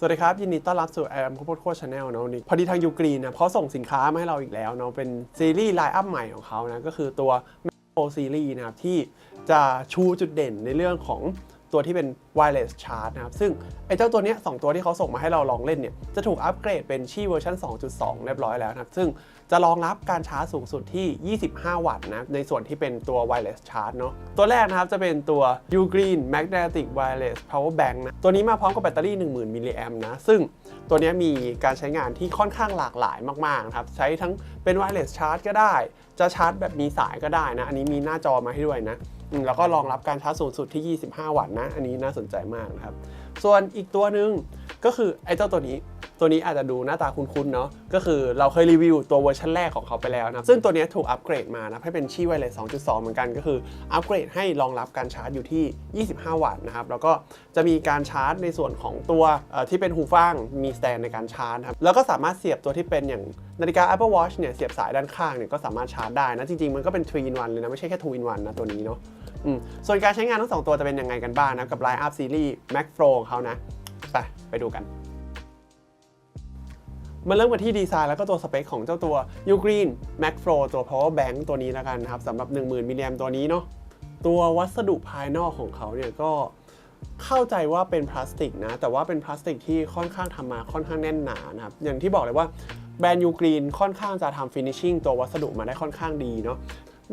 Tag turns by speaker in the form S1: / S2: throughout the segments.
S1: สวัสดีครับ ยินดีต้อนรับสู่แอมโคโพดโคชแนลเนาะนี่พอดีทางยูกรีนนะเขาส่งสินค้ามาให้เราอีกแล้วเนาะเป็นซีรีส์ไลน์อัพใหม่ของเขานะก็คือตัวแมโคซีรีส์นะครับที่จะชูจุดเด่นในเรื่องของตัวที่เป็น wireless charge นะครับ ซึ่งไอ้เจ้าตัวเนี้ยสองตัวที่เขาส่งมาให้เราลองเล่นเนี่ย จะถูกอัปเกรดเป็นชี่เวอร์ชัน2.2 เรียบร้อยแล้วนะครับ ซึ่ง จะรองรับการชาร์จสูงสุดที่ 25 วัตต์นะ ในส่วนที่เป็นตัว wireless charge เนาะ ตัวแรกนะครับ จะเป็นตัว Ugreen Magnetic Wireless Power Bank นะ ตัวนี้มาพร้อมกับแบตเตอรี่ 10,000 มิลลิแอมนะ ซึ่งตัวนี้มีการใช้งานที่ค่อนข้างหลากหลายมากๆนะครับ ใช้ทั้งเป็น wireless charge ก็ได้ จะชาร์จแบบมีสายก็ได้นะ อันนี้มีหน้าจอมาให้ด้วยนะแล้วก็รองรับการชาร์จสูงสุดที่ 25 วัตต์นะ อันนี้น่าสนใจมากนะครับ ส่วนอีกตัวหนึ่งก็คือไอ้เจ้าตัวนี้ ตัวนี้อาจจะดูหน้าตาคุ้นๆเนาะก็คือเราเคยรีวิวตัวเวอร์ชันแรกของเขาไปแล้วนะซึ่งตัวนี้ถูกอัปเกรดมานะให้เป็นชี่ไวเลส2.2 เหมือนกันก็คืออัปเกรดให้รองรับการชาร์จอยู่ที่ 25 วัตต์นะครับแล้วก็จะมีการชาร์จในส่วนของตัวที่เป็นหูฟังมีสแตนในการชาร์จครับแล้วก็สามารถเสียบตัวที่เป็นอย่างนาฬิกา Apple Watch เนี่ยเสียบสายด้านข้างเนี่ยก็สามารถชาร์จได้นะจริงๆมันก็เป็น3 in 1เลยนะไม่ใช่แค่2 in 1นะตัวนี้เนาะอืมส่วนการใช้งานทั้งสองตัวจะเป็นยังไงกันบ้างนะกับ Line Up Series Mac Pro ของเขานะไปไปดูกัน มาเริ่มกันที่ดีไซน์แล้วก็ตัวสเปคของเจ้าตัว Ugreen Mac Pro ตัว Power Bank ตัวนี้แล้วกันนะครับสำหรับ 10,000มิลลิแอมตัวนี้เนาะตัววัสดุภายนอกของเขาเนี่ยก็เข้าใจว่าเป็นพลาสติกนะ แต่ว่าเป็นพลาสติกที่ค่อนข้างทำมาค่อนข้างแน่นหนานะครับ อย่างที่บอกเลยว่าแบรนด์ Ugreen ค่อนข้างจะทำฟินิชชิ่งตัววัสดุมาได้ค่อนข้างดีเนาะ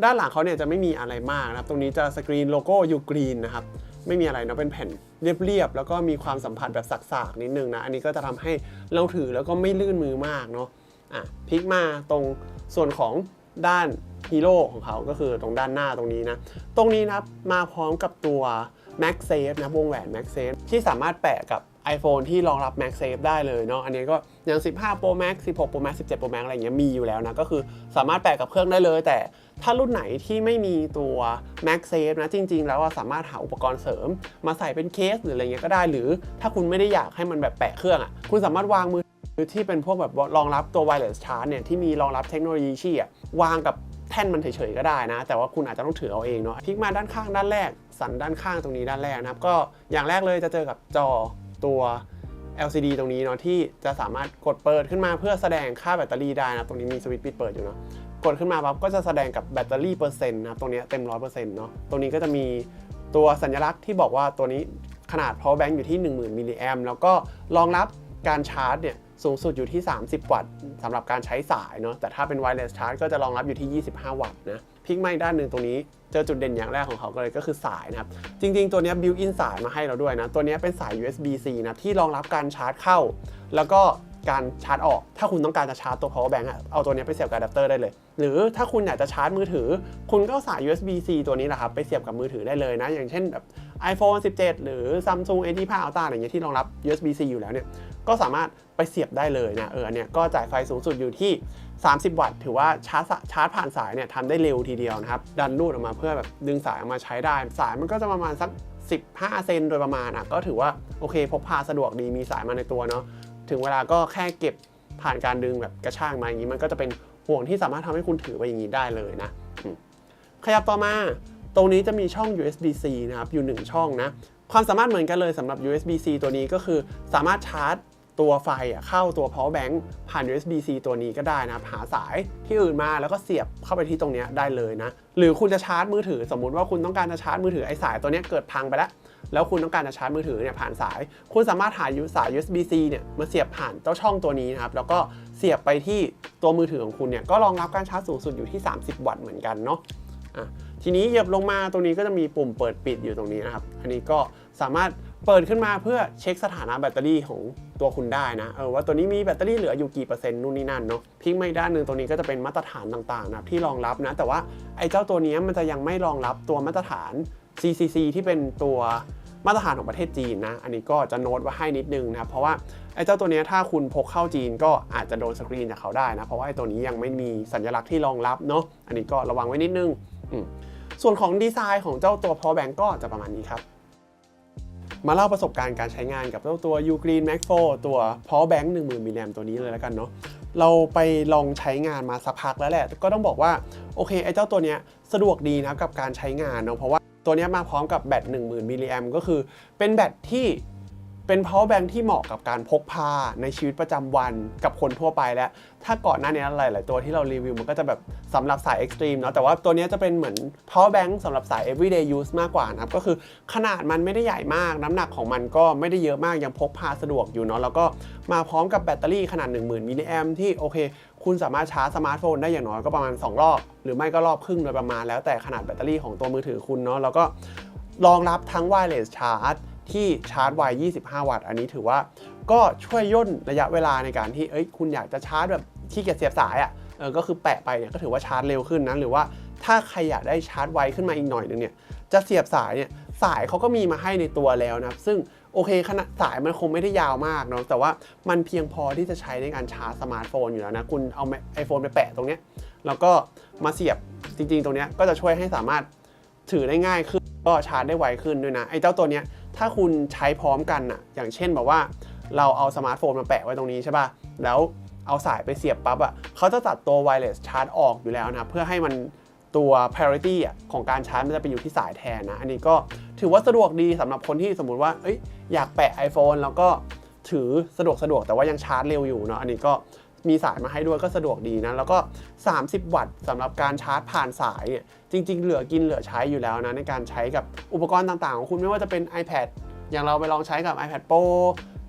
S1: ด้านหลังเขาเนี่ยจะไม่มีอะไรมากนะครับ ตรงนี้จะสกรีนโลโก้ Ugreen นะครับ ไม่มีอะไรเนาะเป็นแผ่นเรียบๆแล้วก็มีความสัมผัสแบบสักๆนิดนึงนะ อันนี้ก็จะทำให้เราถือแล้วก็ไม่ลื่นมือมากเนาะอะพลิกมาตรงส่วนของด้านฮีโร่ของเขาก็คือตรงด้านหน้าตรงนี้นะ ตรงนี้นะมาพร้อมกับตัว MagSafe นะวงแหวน MagSafe ที่สามารถแปะกับ iPhone ที่รองรับ MagSafe ได้เลยเนาะอันนี้ก็อย่าง 15 Pro Max 16 Pro Max 17 Pro Max อะไรอย่างเงี้ยมีอยู่แล้วนะ ก็คือสามารถแปะกับเครื่องได้เลย แต่ถ้ารุ่นไหนที่ไม่มีตัว MagSafe นะจริง ๆ แล้วสามารถหาอุปกรณ์เสริม มาใส่เป็นเคสหรืออะไรเงี้ยก็ได้ หรือถ้าคุณไม่ได้อยากให้มันแบบแปะเครื่องอะคุณสามารถวางมือถือที่เป็นพวกแบบรองรับตัว wireless charge เนี่ยที่มีรองรับเทคโนโลยีชี่อะวางกับแท่นมันเฉยๆก็ได้นะ แต่ว่าคุณอาจจะต้องถือเอาเองเนาะพลิกมาด้านข้างด้านแรก สันด้านข้างตรงนี้ด้านแรกนะครับ ก็อย่างแรกเลยจะเจอกับจอ ตัว LCD ตรงนี้เนาะที่จะสามารถกดเปิดขึ้นมาเพื่อแสดงค่าแบตเตอรี่ได้นะตรงนี้มีสวิตช์ปิดเปิดอยู่เนาะกดขึ้นมาปั๊บก็จะแสดงกับแบตเตอรี่เปอร์เซ็นต์นะครับตรงนี้เต็ม100%เนาะตรงนี้ก็จะมีตัวสัญลักษณ์ที่บอกว่าตัวนี้ขนาด power bank อยู่ที่ 10,000มิลลิแอมแล้วก็รองรับการชาร์จเนี่ยสูงสุดอยู่ที่ 30 วัตต์สำหรับการใช้สายเนาะแต่ถ้าเป็น wireless charge ก็จะรองรับอยู่ที่ 25 วัตต์นะพลิกมาอีกด้านหนึ่งตรงนี้เจอจุดเด่นอย่างแรกของเขาก็เลยก็คือสายนะครับ จริง ๆ ตัวนี้บิวอินสายมาให้เราด้วยนะ ตัวนี้เป็นสาย USB-C นะที่รองรับการชาร์จเข้า แล้วก็การชาร์จออก ถ้าคุณต้องการจะชาร์จตัว power bank อะเอาตัวนี้ไปเสียบกับอะแดปเตอร์ได้เลย หรือถ้าคุณอยากจะชาร์จมือถือ คุณก็สาย USB-C ตัวนี้แหละครับ ไปเสียบกับมือถือได้เลยนะ อย่างเช่นแบบ iPhone 17 หรือ Samsung A15 Ultra อะไรเงี้ยที่รองรับ USB-C อยู่แล้วเนี่ย ก็สามารถไปเสียบได้เลยนะ เออเนี้ยก็จ่ายไฟสูงสุดอยู่ที่ 30 วัตต์ ถือว่าชาร์จชาร์จผ่านสายเนี่ยทำได้เร็วทีเดียวนะครับ ดันรูดออกมาเพื่อแบบดึงสายออกมาใช้ได้ สายมันก็จะประมาณสัก 15 เซนโดยประมาณอะก็ถือว่าโอเคพกพาสะดวกดีมีสายมาในตัวเนาะถึงเวลาก็แค่เก็บผ่านการดึงแบบกระชากมาอย่างนี้ มันก็จะเป็นห่วงที่สามารถทำให้คุณถือไปอย่างนี้ได้เลยนะขยับต่อมา ตรงนี้จะมีช่อง USB-C นะครับอยู่ 1 ช่องนะความสามารถเหมือนกันเลยสำหรับ USB-C ตัวนี้ก็คือสามารถชาร์จ ตัวไฟอะเข้าตัว power bank ผ่าน USB-C ตัวนี้ก็ได้นะหาสายที่อื่นมาแล้วก็เสียบเข้าไปที่ตรงนี้ได้เลยนะ หรือคุณจะชาร์จมือถือ สมมุติว่าคุณต้องการจะชาร์จมือถือไอ้สายตัวนี้เกิดพังไปแล้ว แล้วคุณต้องการจะชาร์จมือถือเนี่ยผ่านสาย คุณสามารถหาสาย USB-C เนี่ยมาเสียบผ่านเจ้าช่องตัวนี้นะครับแล้วก็เสียบไปที่ตัวมือถือของคุณเนี่ยก็รองรับการชาร์จสูงสุดอยู่ที่ 30 วัตต์เหมือนกันเนาะะทีนี้เหยียบลงมาตรงนี้ก็จะมีปุ่มเปิดปิดอยู่ตรงนี้นะครับ อันนี้ก็สามารถ เปิดขึ้นมาเพื่อเช็คสถานะแบตเตอรี่ของตัวคุณได้นะเออว่าตัวนี้มีแบตเตอรี่เหลืออยู่กี่เปอร์เซ็นต์นู่นนี่นั่นเนาะพลิกมาอีกด้านหนึ่งตรงนี้ก็จะเป็นมาตรฐานต่างๆนะที่รองรับนะ แต่ว่าไอ้เจ้าตัวนี้มันจะยังไม่รองรับตัวมาตรฐาน CCC ที่เป็นตัวมาตรฐานของประเทศจีนนะ อันนี้ก็จะโน้ตไว้ให้นิดนึงนะ เพราะว่าไอ้เจ้าตัวนี้ถ้าคุณพกเข้าจีนก็อาจจะโดนสกรีนจากเขาได้นะ เพราะว่าไอ้ตัวนี้ยังไม่มีสัญลักษณ์ที่รองรับเนาะ อันนี้ก็ระวังไว้นิดนึง ส่วนของดีไซน์ของเจ้าตัว power bank ก็จะประมาณนี้ครับ มาเล่าประสบการณ์การใช้งานกับเจ้าตัว Ugreen Max 4ตัว power bank 10,000มิลลิแอมตัวนี้เลยแล้วกันเนาะเราไปลองใช้งานมาสักพักแล้วแหละ ก็ต้องบอกว่า โอเคไอ้เจ้าตัวเนี้ยสะดวกดีนะกับการใช้งานเนาะเพราะว่าตัวเนี้ยมาพร้อมกับแบต10,000มิลลิแอมก็คือเป็นแบตที่ เป็น power bank ที่เหมาะกับการพกพาในชีวิตประจำวันกับคนทั่วไปแล้ว ถ้าก่อนหน้านี้หลาย ๆ ตัวที่เรารีวิวมันก็จะแบบสำหรับสาย extreme เนาะแต่ว่าตัวนี้จะเป็นเหมือน power bank สำหรับสาย everyday use มากกว่านะครับ ก็คือขนาดมันไม่ได้ใหญ่มาก น้ำหนักของมันก็ไม่ได้เยอะมากยังพกพาสะดวกอยู่เนาะแล้วก็มาพร้อมกับแบตเตอรี่ขนาด 10,000มิลลิแอมที่โอเคคุณสามารถชาร์จสมาร์ทโฟนได้อย่างน้อยก็ประมาณ 2 รอบ หรือไม่ก็รอบครึ่งโดยประมาณแล้วแต่ขนาดแบตเตอรี่ของตัวมือถือคุณเนาะแล้วก็รองรับทั้ง wireless charge ที่ชาร์จไว 25 วัตต์ อันนี้ถือว่าก็ช่วยย่นระยะเวลาในการที่เอ้ยคุณอยากจะชาร์จแบบที่เกียจเสียบสายอะ่ะเออก็คือแปะไปเนี่ยก็ถือว่าชาร์จเร็วขึ้นนะหรือว่าถ้าใครอยากได้ชาร์จไวขึ้นมาอีกหน่อยนึงเนี่ยจะเสียบสายเนี่ยสายเขาก็มีมาให้ในตัวแล้วนะครับซึ่งโอเคขนาดสายมันคงไม่ได้ยาวมากเนาะแต่ว่ามันเพียงพอที่จะใช้ในการชาร์จสมาร์ทโฟนอยู่แล้วนะ คุณเอาไอโฟนไปแปะตรงเนี้ยแล้วก็มาเสียบจริงๆ ตรงเนี้ยก็จะช่วยให้สามารถถือได้ง่ายขึ้น ก็ชาร์จได้ไวขึ้นด้วยนะไอเจ้าตัวเนี้ย ถ้าคุณใช้พร้อมกันอะอย่างเช่นแบบว่า เราเอาสมาร์ทโฟนมาแปะไว้ตรงนี้ใช่ป่ะ แล้วเอาสายไปเสียบปั๊บอะเขาจะตัดตัว wireless charge ออกอยู่แล้วนะ เพื่อให้มันตัว parity อะของการชาร์จมันจะไปอยู่ที่สายแทนนะ อันนี้ก็ถือว่าสะดวกดีสำหรับคนที่สมมุติว่าเอ้ยอยากแปะ iPhone แล้วก็ถือสะดวกสะดวกแต่ว่ายังชาร์จเร็วอยู่เนาะ อันนี้ก็ มีสายมาให้ด้วยก็สะดวกดีนะ แล้วก็ 30 วัตต์สำหรับการชาร์จผ่านสายเนี่ยจริง ๆ เหลือกินเหลือใช้อยู่แล้วนะ ในการใช้กับอุปกรณ์ต่างๆ ของคุณไม่ว่าจะเป็น iPad อย่างเราไปลองใช้กับ iPad Pro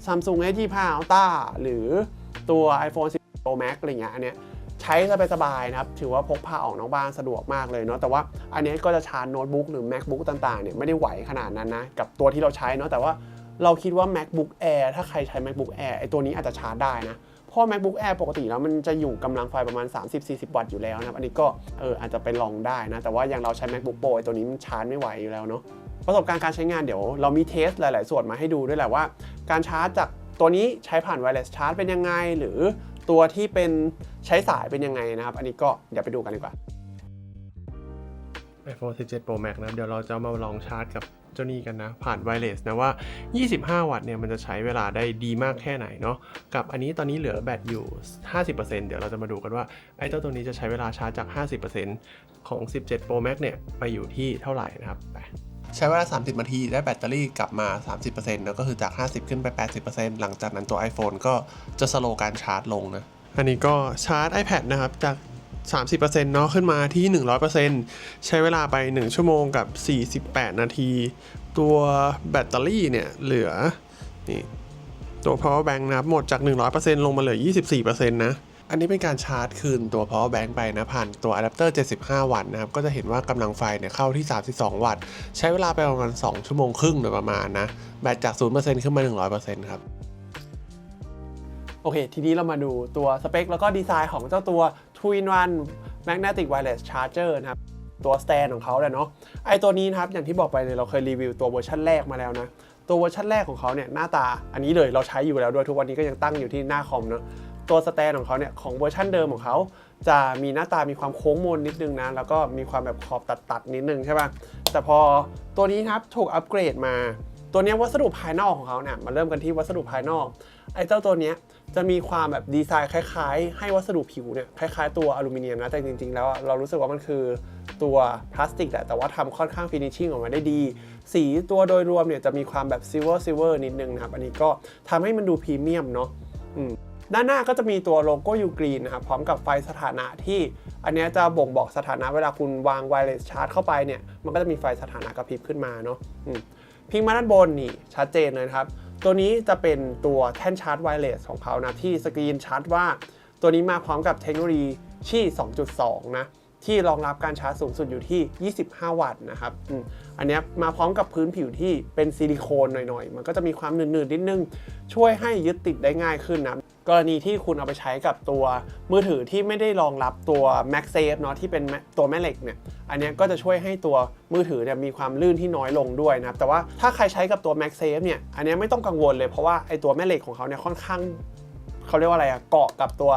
S1: Samsung S25 Ultra หรือตัว iPhone 10 Pro Max อะไรเงี้ยอันเนี้ยใช้สบายๆนะครับ ถือว่าพกพาออกนอกบ้านสะดวกมากเลยเนาะแต่ว่าอันเนี้ยก็จะชาร์จโน้ตบุ๊กหรือ MacBook ต่างๆเนี่ยไม่ได้ไหวขนาดนั้นนะ กับตัวที่เราใช้เนาะแต่ว่าเราคิดว่า MacBook Air ถ้าใครใช้ MacBook Air ไอตัวนี้อาจจะชาร์จได้นะ ราะ MacBook Air ปกติแล้วมันจะอยู่กำลังไฟประมาณ 30-40 วัตต์อยู่แล้วนะครับ อันนี้ก็เอออาจจะไปลองได้นะ แต่ว่าอย่างเราใช้ MacBook Pro ตัวนี้มันชาร์จไม่ไหวอยู่แล้วเนาะประสบการณ์การใช้งานเดี๋ยวเรามีเทสหลาย ๆ ส่วนมาให้ดูด้วยแหละว่า การชาร์จจากตัวนี้ใช้ผ่าน wireless charge เป็นยังไง หรือตัวที่เป็นใช้สายเป็นยังไงนะครับ อันนี้ก็เดี๋ยวไปดูกันดีกว่า
S2: iPhone 17 Pro Max นะเดี๋ยวเราจะมาลองชาร์จกับ เจ้านี้กันนะ ผ่านไวเลสนะว่า 25 วัตต์เนี่ยมันจะใช้เวลาได้ดีมากแค่ไหนเนาะกับอันนี้ตอนนี้เหลือแบตอยู่ 50%เดี๋ยวเราจะมาดูกันว่าไอ้เจ้าตัวนี้จะใช้เวลาชาร์จจาก 50%ของ 17 Pro Max เนี่ยไปอยู่ที่เท่าไหร่นะครับไป
S3: ใช้เวลา 30 นาที ได้แบตเตอรี่กลับมา 30%แล้วก็คือจาก 50 ขึ้นไป 80%หลังจากนั้นตัว iPhone ก็จะสโลว์การชาร์จลงนะ
S2: อันนี้ก็ชาร์จ iPad นะครับ จาก 30%เนาะขึ้นมาที่ 100%ใช้เวลาไป 1 ชั่วโมงกับ 48 นาที ตัวแบตเตอรี่เนี่ยเหลือนี่ตัว power bank นะครับหมดจาก 100%ลงมาเหลือ 24%นะ
S3: อันนี้เป็นการชาร์จคืนตัว power bank ไปนะผ่านตัวอะแดปเตอร์ 75 วัตต์นะครับ ก็จะเห็นว่ากำลังไฟเนี่ยเข้าที่ 32 วัตต์ ใช้เวลาไปประมาณ 2 ชั่วโมงครึ่งโดยประมาณนะ แบตจาก 0%ขึ้นมา 100%ครับ
S1: โอเค ทีนี้เรามาดูตัวสเปคแล้วก็ดีไซน์ของเจ้าตัว 2-in-1 Magnetic Wireless Charger นะครับตัว stand ของเขาแหละเนาะไอตัวนี้นะครับอย่างที่บอกไปเลยเราเคยรีวิวตัวเวอร์ชันแรกมาแล้วนะ ตัวเวอร์ชันแรกของเขาเนี่ยหน้าตาอันนี้เลยเราใช้อยู่แล้วด้วยทุกวันนี้ก็ยังตั้งอยู่ที่หน้าคอมเนาะตัวสแตนของเขาเนี่ยของเวอร์ชันเดิมของเขาจะมีหน้าตามีความโค้งมนนิดนึงนะ แล้วก็มีความแบบขอบตัดๆนิดนึงใช่ป่ะแต่พอตัวนี้ครับถูกอัปเกรดมา ตัวนี้วัสดุภายนอกของเขาเนี่ยมาเริ่มกันที่วัสดุภายนอกไอ้เจ้าตัวเนี้ย จะมีความแบบดีไซน์คล้ายๆ ให้วัสดุผิวเนี่ยคล้ายๆตัวอลูมิเนียมนะแต่จริงๆ แล้วเรารู้สึกว่ามันคือตัวพลาสติกแหละแต่ว่าทำค่อนข้างฟินิชชิ่งออกมาได้ดี สีตัวโดยรวมเนี่ยจะมีความแบบซิลเวอร์ซิลเวอร์นิดนึงนะครับ อันนี้ก็ทำให้มันดูพรีเมียมเนาะด้านหน้าก็จะมีตัวโลโก้ยูกรีนนะครับพร้อมกับไฟสถานะที่ อันนี้จะบ่งบอกสถานะเวลาคุณวางไวเลสชาร์จเข้าไปเนี่ยมันก็จะมีไฟสถานะกระพริบขึ้นมาเนาะอืมพิงมาด้านบนนี่ชัดเจนเลยครับ ตัวนี้จะเป็นตัวแท่นชาร์จไวเลสของเขานะ ที่สกรีนชัดว่า ตัวนี้มาพร้อมกับเทคโนโลยีชี่ 2.2 นะ ที่รองรับการชาร์จสูงสุดอยู่ที่ 25 วัตต์นะครับออันนี้มาพร้อมกับพื้นผิวที่เป็นซิลิโคนหน่อยๆ มันก็จะมีความหนืดๆนิดนึง ช่วยให้ยึดติดได้ง่ายขึ้นนะ กรณีที่คุณเอาไปใช้กับตัวมือถือที่ไม่ได้รองรับตัว MagSafe เนาะที่เป็นตัวแม่เหล็กเนี่ยอันนี้ก็จะช่วยให้ตัวมือถือเนี่ยมีความลื่นที่น้อยลงด้วยนะครับแต่ว่าถ้าใครใช้กับตัว MagSafe เนี่ยอันนี้ไม่ต้องกังวลเลยเพราะว่าไอตัวแม่เหล็กของเขาเนี่ยค่อนข้างเขาเรียกว่าอะไรอะเกาะกับตัว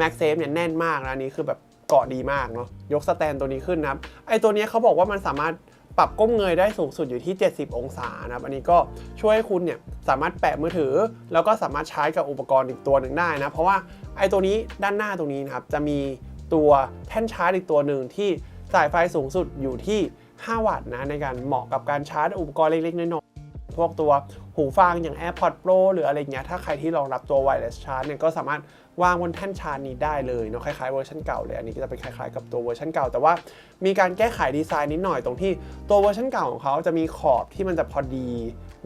S1: MagSafe เนี่ยแน่นมากนะนี้คือแบบเกาะดีมากเนาะยกสแตนตัวนี้ขึ้นนะครับไอตัวนี้เขาบอกว่ามันสามารถ ปรับก้มเงยได้สูงสุดอยู่ที่ 70 องศานะครับอันนี้ก็ช่วยให้คุณเนี่ยสามารถแปะมือถือ แล้วก็สามารถใช้กับอุปกรณ์อีกตัวหนึ่งได้นะเพราะว่าไอ้ตัวนี้ด้านหน้าตรงนี้นะครับจะมีตัวแท่นชาร์จอีกตัวหนึ่งที่จ่ายไฟสูงสุดอยู่ที่ 5 วัตต์นะในการเหมาะกับการชาร์จอุปกรณ์เล็กๆน้อยๆพวกตัวหูฟังอย่าง AirPods Pro หรืออะไรเงี้ยถ้าใครที่รองรับตัว wireless charge เนี่ยก็สามารถ วางบนแท่นชานี้ได้เลยเนาะคล้ายๆเวอร์ชันเก่าเลยอันนี้ก็จะเป็นคล้ายๆกับตัวเวอร์ชันเก่า แต่ว่ามีการแก้ไขดีไซน์นิดหน่อยตรงที่ตัวเวอร์ชันเก่าของเขาจะมีขอบที่มันจะพอดี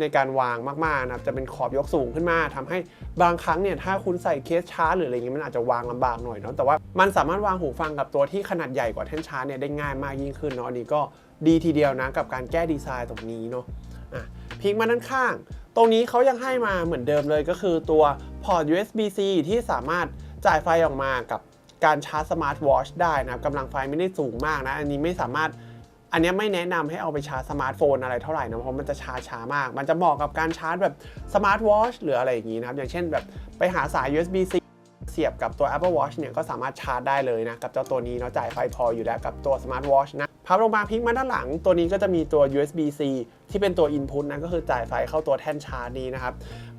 S1: ในการวางมากๆนะครับจะเป็นขอบยกสูงขึ้นมาทำให้บางครั้งเนี่ยถ้าคุณใส่เคสชาร์จหรืออะไรเงี้ยมันอาจจะวางลำบากหน่อยเนาะแต่ว่ามันสามารถวางหูฟังกับตัวที่ขนาดใหญ่กว่าแท่นชาร์จเนี่ยได้ง่ายมากยิ่งขึ้นเนาะอันนี้ก็ดีทีเดียวนะกับการแก้ดีไซน์ตรงนี้เนาะอะพลิกมาด้านข้าง ตรงนี้เขายังให้มาเหมือนเดิมเลยก็คือตัวพอร์ต USB-C ที่สามารถจ่ายไฟออกมากับการชาร์จสมาร์ทวอชได้นะครับกำลังไฟไม่ได้สูงมากนะ อันนี้ไม่สามารถ อันนี้ไม่แนะนำให้เอาไปชาร์จสมาร์ทโฟนอะไรเท่าไหร่นะ เพราะมันจะชาร์จช้ามาก มันจะเหมาะกับการชาร์จแบบสมาร์ทวอชหรืออะไรอย่างนี้นะครับ อย่างเช่นแบบไปหาสาย USB-C เสียบกับตัว Apple Watch เนี่ยก็สามารถชาร์จได้เลยนะ กับเจ้าตัวนี้เนาะจ่ายไฟพออยู่แล้วกับตัว Smart Watch นะพับลงมาพลิกมาด้านหลัง ตัวนี้ก็จะมีตัว USB-C ที่เป็นตัว Input นะก็คือจ่ายไฟเข้าตัวแท่นชาร์จนี้นะครับ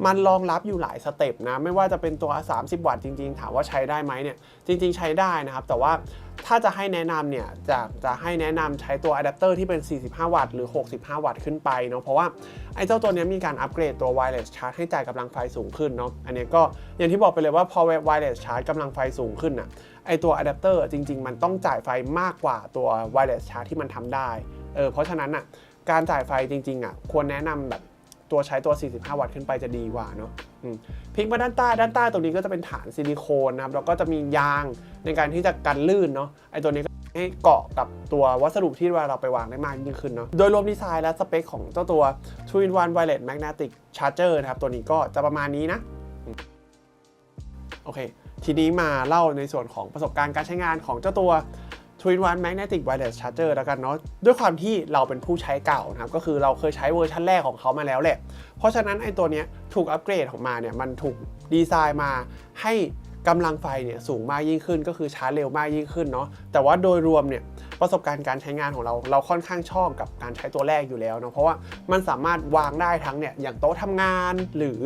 S1: มันรองรับอยู่หลายสเต็ปนะ ไม่ว่าจะเป็นตัว 30 วัตต์จริงๆ ถามว่าใช้ได้ไหมเนี่ย จริงๆ ใช้ได้นะครับ แต่ว่าถ้าจะให้แนะนำเนี่ย จะจะให้แนะนำใช้ตัวอะแดปเตอร์ที่เป็น 45 วัตต์หรือ 65 วัตต์ขึ้นไปเนาะเพราะว่าไอ้เจ้าตัวนี้มีการอัปเกรดตัว wireless charge ให้จ่ายกำลังไฟสูงขึ้นเนาะอันนี้ก็อย่างที่บอกไปเลยว่าพอ wireless charge กำลังไฟสูงขึ้นอะไอตัวอะแดปเตอร์จริง ๆ มันต้องจ่ายไฟมากกว่าตัว wireless charge ที่มันทำได้เออเพราะฉะนั้นอะ การจ่ายไฟจริงๆอะควรแนะนำแบบตัวใช้ตัว 45 วัตต์ขึ้นไปจะดีกว่าเนาะพลิกมาด้านใต้ด้านใต้ตรงนี้ก็จะเป็นฐานซิลิโคนนะครับแล้วก็จะมียางในการที่จะกันลื่นเนาะไอตัวนี้ก็ให้เกาะกับตัววัสดุที่ว่าเราไปวางได้มากยิ่งขึ้นเนาะโดยรวมดีไซน์และสเปคของเจ้าตัว2 in 1 wireless magnetic charger นะครับตัวนี้ก็จะประมาณนี้นะโอเค ทีนี้มาเล่าในส่วนของประสบการณ์การใช้งานของเจ้าตัว 2 in 1 magnetic wireless charger แล้วกันเนาะด้วยความที่เราเป็นผู้ใช้เก่านะครับก็คือเราเคยใช้เวอร์ชันแรกของเขามาแล้วแหละ เพราะฉะนั้นไอ้ตัวเนี้ยถูกอัปเกรดออกมาเนี่ยมันถูกดีไซน์มาให้กำลังไฟเนี่ยสูงมากยิ่งขึ้นก็คือชาร์จเร็วมากยิ่งขึ้นเนาะแต่ว่าโดยรวมเนี่ยประสบการณ์การใช้งานของเรา เราค่อนข้างชอบกับการใช้ตัวแรกอยู่แล้วเนาะเพราะว่ามันสามารถวางได้ทั้งเนี่ยอย่างโต๊ะทำงานหรือ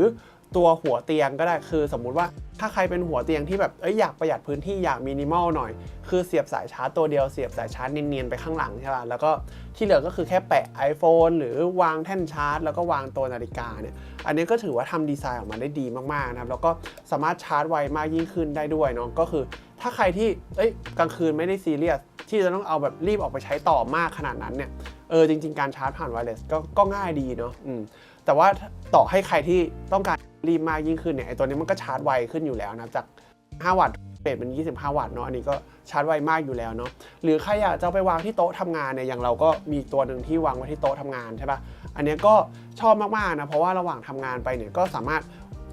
S1: ตัวหัวเตียงก็ได้คือสมมุติว่าถ้าใครเป็นหัวเตียงที่แบบเอ้ยอยากประหยัดพื้นที่อยากมินิมอลหน่อย คือเสียบสายชาร์จตัวเดียวเสียบสายชาร์จเนียนๆไปข้างหลังใช่ป่ะแล้วก็ที่เหลือก็คือแค่แปะ iPhone หรือวางแท่นชาร์จ แล้วก็วางตัวนาฬิกาเนี่ยอันนี้ก็ถือว่าทำดีไซน์ออกมาได้ดีมากๆนะครับแล้วก็สามารถชาร์จไวมากยิ่งขึ้นได้ด้วยเนาะก็คือถ้าใครที่เอ้ยกลางคืนไม่ได้ซีเรียสที่จะต้องเอาแบบรีบออกไปใช้ต่อมากขนาดนั้นเนี่ยเออจริง ๆ การชาร์จผ่านไวเลสก็ก็ง่ายดีเนาะอืม แต่ว่าต่อให้ใครที่ต้องการรีบมากยิ่งขึ้นเนี่ยไอตัวนี้มันก็ชาร์จไวขึ้นอยู่แล้วนะจาก 5 วัตต์เปลี่ยนเป็น 25 วัตต์เนาะอันนี้ก็ชาร์จไวมากอยู่แล้วเนาะหรือใครอยากจะเอาไปวางที่โต๊ะทำงานเนี่ยอย่างเราก็มีตัวหนึ่งที่วางไว้ที่โต๊ะทำงานใช่ปะอันนี้ก็ชอบมากๆนะเพราะว่าระหว่างทำงานไปเนี่ยก็สามารถ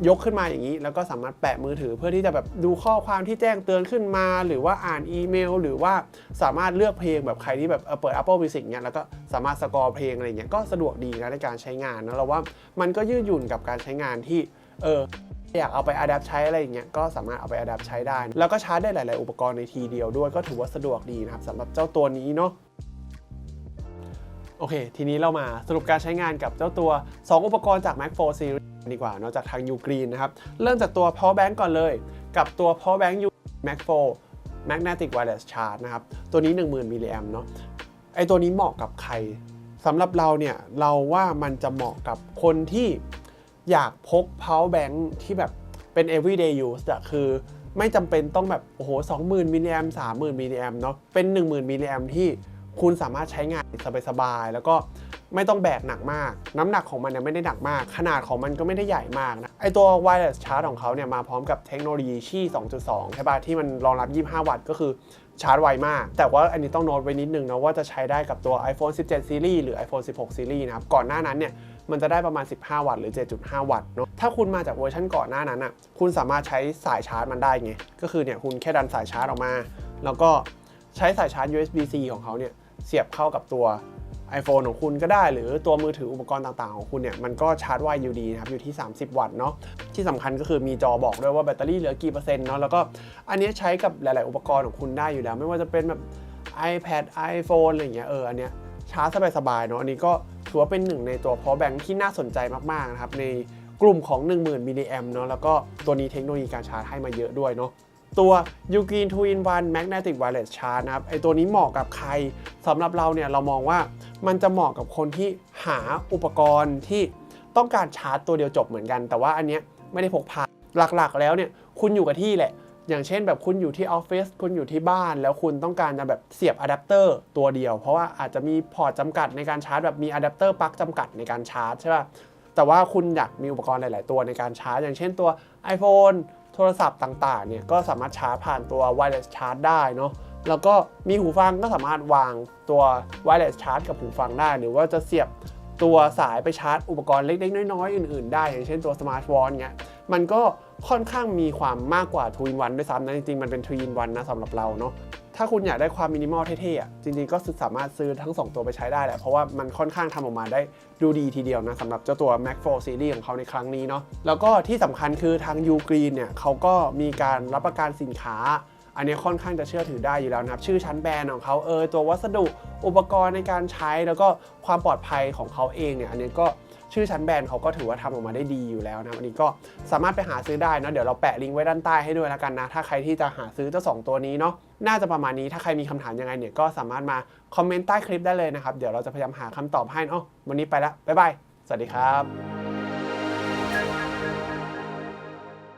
S1: ยกขึ้นมาอย่างนี้ แล้วก็สามารถแปะมือถือเพื่อที่จะแบบดูข้อความที่แจ้งเตือนขึ้นมา หรือว่าอ่านอีเมล หรือว่าสามารถเลือกเพลงแบบใครที่แบบเออเปิด Apple Music เนี่ยแล้วก็สามารถสกอร์เพลงอะไรเงี้ยก็สะดวกดีนะในการใช้งานนะเราว่ามันก็ยืดหยุ่นกับการใช้งานที่เอออยากเอาไปอัดแอปใช้อะไรอย่างเงี้ยก็สามารถเอาไปอัดแอปใช้ได้ แล้วก็ชาร์จได้หลาย ๆ อุปกรณ์ในทีเดียวด้วยก็ถือว่าสะดวกดีนะครับสำหรับเจ้าตัวนี้เนาะ โอเค ทีนี้เรามาสรุปการใช้งานกับเจ้าตัว 2 อุปกรณ์จาก Mac 4 Series ดีกว่าเนอกจากทาง Ugreen นะครับ เริ่มจากตัว Power Bank ก่อนเลย กับตัว Power Bank U Mac 4 Magnetic Wireless Charge นะครับ ตัวนี้ 10,000มิลลิแอมเนาะไอตัวนี้เหมาะกับใครสำหรับเราเนี่ย เราว่ามันจะเหมาะกับคนที่อยากพก power bank ที่แบบเป็น everyday use อะคือไม่จำเป็นต้องแบบ โอ้โห20,000มิลลิแอม30,000มิลลิแอมเนาะเป็น 10,000มิลลิแอมที่ คุณสามารถใช้งานสบายๆแล้วก็ไม่ต้องแบกหนักมาก น้ำหนักของมันเนี่ยไม่ได้หนักมาก ขนาดของมันก็ไม่ได้ใหญ่มากนะไอตัว wireless charge ของเขาเนี่ยมาพร้อมกับเทคโนโลยีชี่ 2.2 ใช่ปะที่มันรองรับ 25 วัตต์ก็คือชาร์จไวมาก แต่ว่าอันนี้ต้องโน้ตไว้นิดนึงนะว่าจะใช้ได้กับตัว iPhone 17 Series หรือ iPhone 16 Series นะครับ ก่อนหน้านั้นเนี่ยมันจะได้ประมาณ 15 วัตต์หรือ 7.5 วัตต์เนาะ ถ้าคุณมาจากเวอร์ชันก่อนหน้านั้นอะ คุณสามารถใช้สายชาร์จมันได้ไง ก็คือเนี่ยคุณแค่ดันสายชาร์จออกมา แล้วก็ ใช้สายชาร์จ USB-C ของเขาเนี่ยเสียบเข้ากับตัว iPhone ของคุณก็ได้ หรือตัวมือถืออุปกรณ์ต่างๆ ของคุณเนี่ยมันก็ชาร์จไวอยู่ดีนะครับอยู่ที่ 30 วัตต์เนาะที่สำคัญก็คือมีจอบอกด้วยว่าแบตเตอรี่เหลือกี่เปอร์เซ็นต์เนาะแล้วก็อันเนี้ยใช้กับหลาย ๆ อุปกรณ์ของคุณได้อยู่แล้ว ไม่ว่าจะเป็นแบบ iPad iPhone อะไรอย่างเงี้ยเอออันเนี้ยชาร์จสบาย ๆ เนาะอันนี้ก็ถือว่าเป็นหนึ่งในตัว power bank ที่น่าสนใจมาก ๆ นะครับในกลุ่มของ 10,000มิลลิแอมเนาะแล้วก็ตัวนี้เทคโนโลยีการชาร์จให้มาเยอะด้วยเนาะ ตัว u g r e e n 2 in 1 Magnetic Wireless Charge นะครับไอตัวนี้เหมาะกับใครสำหรับเราเนี่ยเรามองว่ามันจะเหมาะกับคนที่หาอุปกรณ์ที่ต้องการชาร์จตัวเดียวจบเหมือนกัน แต่ว่าอันเนี้ยไม่ได้พกพาหลักๆ แล้วเนี่ยคุณอยู่กับที่แหละ อย่างเช่นแบบคุณอยู่ที่ออฟฟิศคุณอยู่ที่บ้าน แล้วคุณต้องการจะแบบเสียบอะแดปเตอร์ตัวเดียว เพราะว่าอาจจะมีพอร์ตจำกัดในการชาร์จแบบมีอะแดปเตอร์ปลั๊กจำกัดในการชาร์จใช่ป่ะ แต่ว่าคุณอยากมีอุปกรณ์หลาย ๆ ตัวในการชาร์จ อย่างเช่นตัว iPhone โทรศัพท์ต่าง ๆ เนี่ยก็สามารถชาร์จผ่านตัว wireless charge ได้เนาะแล้วก็มีหูฟังก็สามารถวางตัว wireless charge กับหูฟังได้ หรือว่าจะเสียบตัวสายไปชาร์จอุปกรณ์เล็ก ๆ น้อย ๆ อื่น ๆ ได้ อย่างเช่นตัว smart watch เงี้ยมันก็ค่อนข้างมีความมากกว่า2 in 1ด้วยซ้ำนะจริงๆ มันเป็น3 in 1นะสำหรับเราเนาะ ถ้าคุณอยากได้ความมินิมอลเท่ๆอะจริงๆก็สามารถซื้อทั้ง 2 ตัวไปใช้ได้แหละ เพราะว่ามันค่อนข้างทำออกมาได้ดูดีทีเดียวนะสำหรับเจ้าตัว Mac 4 Series ของเขาในครั้งนี้เนาะแล้วก็ที่สำคัญคือทาง U Green เนี่ยเขาก็มีการรับประกันสินค้า อันนี้ค่อนข้างจะเชื่อถือได้อยู่แล้วนะครับ ชื่อชั้นแบรนด์ของเขาเออตัววัสดุอุปกรณ์ในการใช้แล้วก็ความปลอดภัยของเขาเองเนี่ยอันนี้ก็ชื่อชั้นแบรนด์เขาก็ถือว่าทำออกมาได้ดีอยู่แล้วนะอันนี้ก็สามารถไปหาซื้อได้นะเดี๋ยวเราแปะลิงก์ไว้ด้านใต้ให้ด้วยแล้วกันนะ ถ้าใครที่จะหาซื้อเจ้าสตัวนี้เนาะ น่าจะประมาณนี้ถ้าใครมีคำถามยังไงเนี่ยก็สามารถมาคอมเมนต์ใต้คลิปได้เลยนะครับ เดี๋ยวเราจะพยายามหาคำตอบให้เนาะวันนี้ไปละบ๊ายบาย สวัสดีครับ